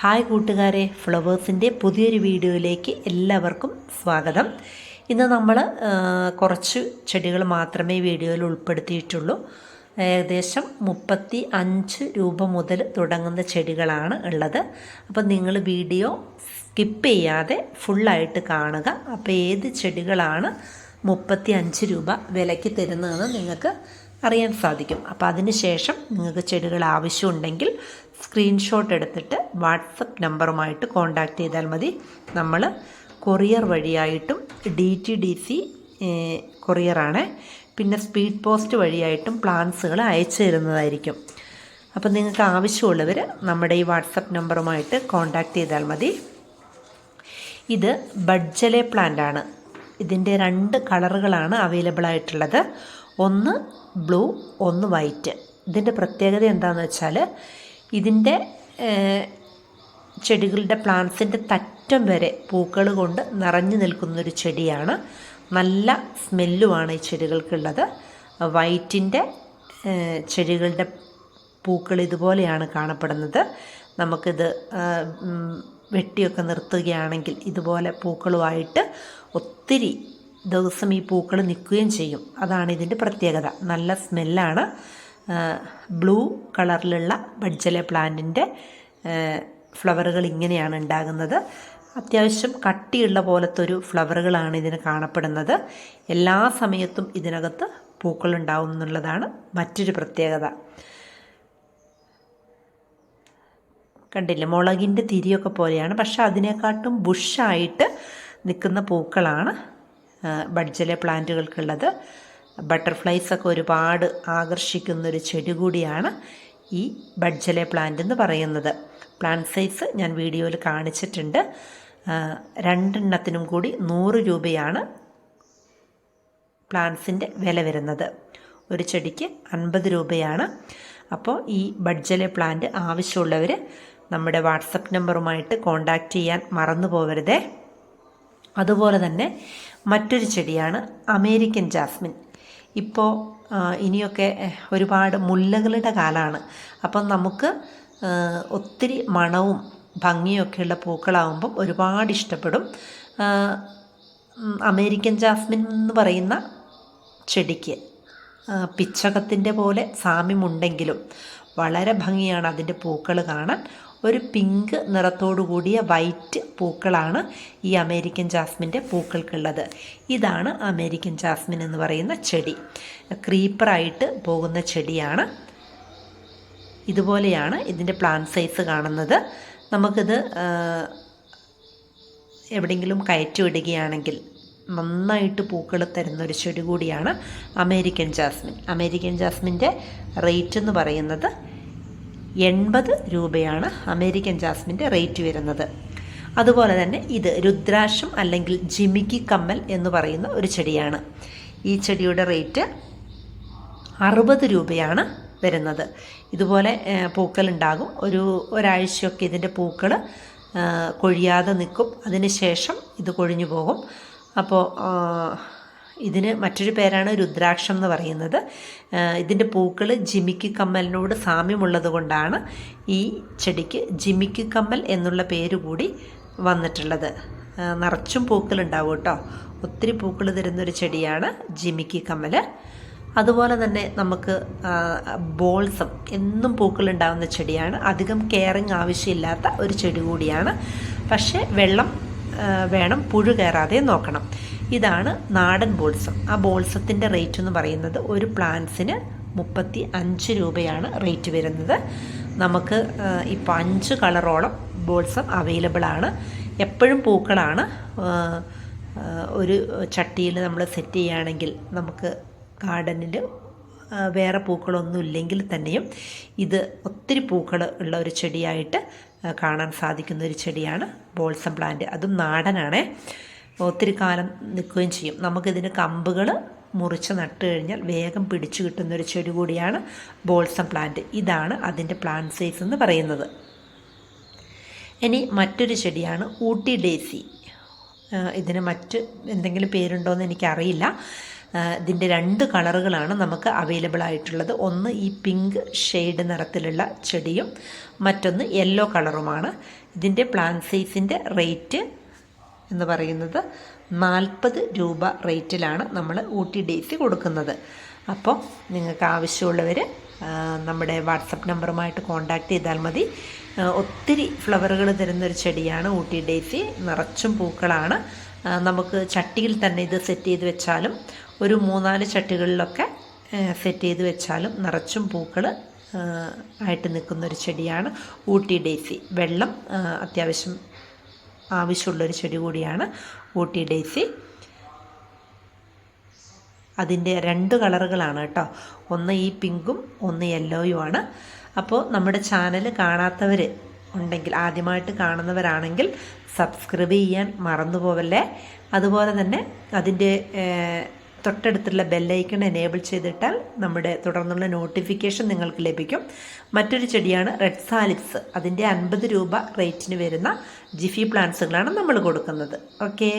Hi കൂട്ടുകാരെ ഫ്ലവേഴ്സിന്റെ പുതിയൊരു വീഡിയോയിലേക്ക് എല്ലാവർക്കും സ്വാഗതം. ഇന്ന് നമ്മൾ കുറച്ച് ചെടികൾ മാത്രമേ വീഡിയോയിൽ ഉൾപ്പെടുത്തിയിട്ടുള്ളൂ. ഏകദേശം മുപ്പത്തി അഞ്ച് രൂപ മുതൽ തുടങ്ങുന്ന ചെടികളാണ് ഉള്ളത്. അപ്പം നിങ്ങൾ വീഡിയോ സ്കിപ്പ് ചെയ്യാതെ ഫുള്ളായിട്ട് കാണുക. അപ്പോൾ ഏത് ചെടികളാണ് മുപ്പത്തി അഞ്ച് രൂപ വിലയ്ക്ക് തരുന്നതെന്ന് നിങ്ങൾക്ക് അറിയാൻ സാധിക്കും. അപ്പോൾ അതിന് ശേഷം നിങ്ങൾക്ക് ചെടികൾ ആവശ്യമുണ്ടെങ്കിൽ സ്ക്രീൻഷോട്ട് എടുത്തിട്ട് വാട്സപ്പ് നമ്പറുമായിട്ട് കോൺടാക്റ്റ് ചെയ്താൽ മതി. നമ്മൾ കൊറിയർ വഴിയായിട്ടും ഡി ടി ഡി സി കൊറിയറാണ് പിന്നെ സ്പീഡ് പോസ്റ്റ് വഴിയായിട്ടും പ്ലാൻസുകൾ അയച്ചു തരുന്നതായിരിക്കും. അപ്പം നിങ്ങൾക്ക് ആവശ്യമുള്ളവർ നമ്മുടെ ഈ വാട്സപ്പ് നമ്പറുമായിട്ട് കോൺടാക്റ്റ് ചെയ്താൽ മതി. ഇത് ബഡ്ജലെ പ്ലാന്റ് ആണ്. ഇതിന്റെ രണ്ട് കളറുകളാണ് അവൈലബിൾ ആയിട്ടുള്ളത്. ഒന്ന് ബ്ലൂ ഒന്ന് വൈറ്റ്. ഇതിന്റെ പ്രത്യേകത എന്താണെന്ന് വെച്ചാൽ ഇതിന്റെ ചെടികളുടെ പ്ലാന്റ്സിന്റെ തറ്റം വരെ പൂക്കൾ കൊണ്ട് നിറഞ്ഞു നിൽക്കുന്നൊരു ചെടിയാണ്. നല്ല സ്മെല്ലുമാണ് ഈ ചെടികൾക്കുള്ളത്. വൈറ്റിന്റെ ചെടികളുടെ പൂക്കൾ ഇതുപോലെയാണ് കാണപ്പെടുന്നത്. നമുക്കിത് വെട്ടിയൊക്കെ നിർത്തുകയാണെങ്കിൽ ഇതുപോലെ പൂക്കളുമായിട്ട് ഒത്തിരി ദിവസം ഈ പൂക്കൾ നിൽക്കുകയും ചെയ്യും. അതാണ് ഇതിന്റെ പ്രത്യേകത. നല്ല സ്മെല്ലാണ്. ബ്ലൂ കളറിലുള്ള ബഡ്ജലെ പ്ലാന്റിന്റെ ഫ്ലവറുകൾ ഇങ്ങനെയാണ് ഉണ്ടാകുന്നത്. അത്യാവശ്യം കട്ടിയുള്ള പോലത്തെ ഒരു ഫ്ലവറുകളാണ് ഇതിന് കാണപ്പെടുന്നത്. എല്ലാ സമയത്തും ഇതിനകത്ത് പൂക്കൾ ഉണ്ടാവും എന്നുള്ളതാണ് മറ്റൊരു പ്രത്യേകത. കണ്ടില്ലേ മുളകിന്റെ തിരിയൊക്കെ പോലെയാണ്. പക്ഷെ അതിനെക്കാട്ടും ബുഷായിട്ട് നിൽക്കുന്ന പൂക്കളാണ് ബഡ്ജലെ പ്ലാന്റുകൾക്കുള്ളത്. ബട്ടർഫ്ലൈസ് ഒക്കെ ഒരുപാട് ആകർഷിക്കുന്നൊരു ചെടി കൂടിയാണ് ഈ ബഡ്ജലെ പ്ലാന്റ് എന്ന് പറയുന്നത്. പ്ലാന്റ് സൈസ് ഞാൻ വീഡിയോയിൽ കാണിച്ചിട്ടുണ്ട്. രണ്ടെണ്ണത്തിനും കൂടി നൂറ് രൂപയാണ് പ്ലാന്റ്സിന്റെ വില വരുന്നത്. ഒരു ചെടിക്ക് അൻപത് രൂപയാണ്. അപ്പോൾ ഈ ബഡ്ജലെ പ്ലാന്റ് ആവശ്യമുള്ളവർ നമ്മുടെ വാട്സപ്പ് നമ്പറുമായിട്ട് കോണ്ടാക്റ്റ് ചെയ്യാൻ മറന്നു പോകരുതേ അതുപോലെ തന്നെ മറ്റൊരു ചെടിയാണ് അമേരിക്കൻ ജാസ്മിൻ. ഇപ്പോൾ ഇനിയൊക്കെ ഒരുപാട് മുല്ലകളുടെ കാലമാണ് അപ്പം നമുക്ക് ഒത്തിരി മണവും ഭംഗിയൊക്കെയുള്ള പൂക്കളാവുമ്പം ഒരുപാട് ഇഷ്ടപ്പെടും. അമേരിക്കൻ ജാസ്മിൻ എന്ന് പറയുന്ന ചെടിക്ക് പിച്ചകത്തിന്റെ പോലെ സാമ്യമുണ്ടെങ്കിലും വളരെ ഭംഗിയാണ് അതിന്റെ പൂക്കൾ കാണാൻ. ഒരു പിങ്ക് നിറത്തോടു കൂടിയ വൈറ്റ് പൂക്കളാണ് ഈ അമേരിക്കൻ ജാസ്മിന്റെ പൂക്കൾക്കുള്ളത്. ഇതാണ് അമേരിക്കൻ ജാസ്മിൻ എന്ന് പറയുന്ന ചെടി. ക്രീപ്പറായിട്ട് പോകുന്ന ചെടിയാണ്. ഇതുപോലെയാണ് ഇതിന്റെ പ്ലാന്റ് സൈസ് കാണുന്നത്. നമുക്കിത് എവിടെയെങ്കിലും കയറ്റി വിടുകയാണെങ്കിൽ നന്നായിട്ട് പൂക്കൾ തരുന്ന ഒരു ചെടി കൂടിയാണ് അമേരിക്കൻ ജാസ്മിൻ. അമേരിക്കൻ ജാസ്മിന്റെ റേറ്റ് എന്ന് പറയുന്നത് എൺപത് രൂപയാണ് അമേരിക്കൻ ജാസ്മിന്റെ റേറ്റ് വരുന്നത്. അതുപോലെ തന്നെ ഇത് രുദ്രാക്ഷം അല്ലെങ്കിൽ ജിമിക്കി കമ്മൽ എന്ന് പറയുന്ന ഒരു ചെടിയാണ്. ഈ ചെടിയുടെ റേറ്റ് അറുപത് രൂപയാണ് വരുന്നത്. ഇതുപോലെ പൂക്കളുണ്ടാകും. ഒരു ഒരാഴ്ചയൊക്കെ ഇതിന്റെ പൂക്കൾ കൊഴിയാതെ നിൽക്കും. അതിന് ശേഷം ഇത് കൊഴിഞ്ഞു പോകും. അപ്പോൾ ഇതിന് മറ്റൊരു പേരാണ് രുദ്രാക്ഷം എന്ന് പറയുന്നത്. ഇതിന്റെ പൂക്കൾ ജിമിക്ക് കമ്മലിനോട് സാമ്യമുള്ളത് കൊണ്ടാണ് ഈ ചെടിക്ക് ജിമിക്ക് കമ്മൽ എന്നുള്ള പേര് കൂടി വന്നിട്ടുള്ളത്. നിറച്ചും പൂക്കളുണ്ടാവും കേട്ടോ. ഒത്തിരി പൂക്കൾ തരുന്നൊരു ചെടിയാണ് ജിമിക്ക് കമ്മൽ. അതുപോലെ തന്നെ നമുക്ക് ബോൾസം എന്നും പൂക്കളുണ്ടാകുന്ന ചെടിയാണ്. അധികം കെയറിങ് ആവശ്യമില്ലാത്ത ഒരു ചെടി കൂടിയാണ്. പക്ഷേ വെള്ളം വേണം പുഴു കയറാതെ നോക്കണം. ഇതാണ് നാടൻ ബോൾസം. ആ ബോൾസത്തിന്റെ റേറ്റ് എന്ന് പറയുന്നത് ഒരു പ്ലാന്റ്സിന് മുപ്പത്തി അഞ്ച് രൂപയാണ് റേറ്റ് വരുന്നത്. നമുക്ക് ഇപ്പോൾ അഞ്ച് കളറോളം ബോൾസം അവൈലബിൾ ആണ്. എപ്പോഴും പൂക്കളാണ് ഒരു ചട്ടിയിൽ നമ്മൾ സെറ്റ് ചെയ്യുകയാണെങ്കിൽ നമുക്ക് ഗാർഡനിൽ വേറെ പൂക്കളൊന്നും ഇല്ലെങ്കിൽ തന്നെയും ഇത് ഒത്തിരി പൂക്കൾ ഉള്ള ഒരു ചെടിയായിട്ട് കാണാൻ സാധിക്കുന്ന ഒരു ചെടിയാണ് ബോൾസം പ്ലാന്റ് അതും നാടനാണേ. ഒത്തിരി കാലം നിൽക്കുകയും ചെയ്യും. നമുക്കിതിന് കമ്പുകൾ മുറിച്ച് നട്ട് കഴിഞ്ഞാൽ വേഗം പിടിച്ചു കിട്ടുന്ന ഒരു ചെടി കൂടിയാണ് ബോൾസം പ്ലാന്റ്. ഇതാണ് അതിന്റെ പ്ലാന്റ് സൈസ് എന്ന് പറയുന്നത്. ഇനി മറ്റൊരു ചെടിയാണ് ഊട്ടി ഡേസി. ഇതിന് മറ്റ് എന്തെങ്കിലും പേരുണ്ടോ എന്ന് എനിക്കറിയില്ല ഇതിന്റെ രണ്ട് കളറുകളാണ് നമുക്ക് അവൈലബിൾ ആയിട്ടുള്ളത്. ഒന്ന് ഈ പിങ്ക് ഷെയ്ഡ് നിറത്തിലുള്ള ചെടിയും മറ്റൊന്ന് യെല്ലോ കളറുമാണ്. ഇതിന്റെ പ്ലാന്റ് സൈസിന്റെ റേറ്റ് എന്ന് പറയുന്നത് നാൽപ്പത് രൂപ റേറ്റിലാണ് നമ്മൾ ഊട്ടി ഡേറ്റ് കൊടുക്കുന്നത്. അപ്പോൾ നിങ്ങൾക്ക് ആവശ്യമുള്ളവർ നമ്മുടെ വാട്സപ്പ് നമ്പറുമായിട്ട് കോൺടാക്റ്റ് ചെയ്താൽ മതി. ഒത്തിരി ഫ്ലവറുകൾ തരുന്നൊരു ചെടിയാണ് ഊട്ടി ഡേസി നിറച്ചും പൂക്കളാണ്. നമുക്ക് ചട്ടിയിൽ തന്നെ ഇത് സെറ്റ് ചെയ്ത് വെച്ചാലും ഒരു മൂന്നാൽ ചട്ടികളിലൊക്കെ സെറ്റ് ചെയ്ത് വെച്ചാലും നിറച്ചും പൂക്കൾ ആയിട്ട് നിൽക്കുന്ന ഒരു ചെടിയാണ് ഊട്ടി ഡേസി വെള്ളം അത്യാവശ്യം ആവശ്യമുള്ളൊരു ചെടി കൂടിയാണ് ഊട്ടി ഡേസി അതിന്റെ രണ്ട് കളറുകളാണ് കേട്ടോ. ഒന്ന് ഈ പിങ്കും ഒന്ന് യെല്ലോയും ആണ് അപ്പോൾ നമ്മുടെ ചാനൽ കാണാത്തവർ ഉണ്ടെങ്കിൽ ആദ്യമായിട്ട് കാണുന്നവരാണെങ്കിൽ സബ്സ്ക്രൈബ് ചെയ്യാൻ മറന്നു പോവല്ലേ അതുപോലെ തന്നെ അതിന്റെ തൊട്ടടുത്തുള്ള ബെല്ലൈക്കൺ എനേബിൾ ചെയ്തിട്ടാൽ നമ്മുടെ തുടർന്നുള്ള നോട്ടിഫിക്കേഷൻ നിങ്ങൾക്ക് ലഭിക്കും. മറ്റൊരു ചെടിയാണ് റെഡ് സാലിപ്സ് അതിന്റെ അൻപത് രൂപ റേറ്റിന് വരുന്ന ജിഫി പ്ലാന്റ്സുകളാണ് നമ്മൾ കൊടുക്കുന്നത്. ഓക്കെ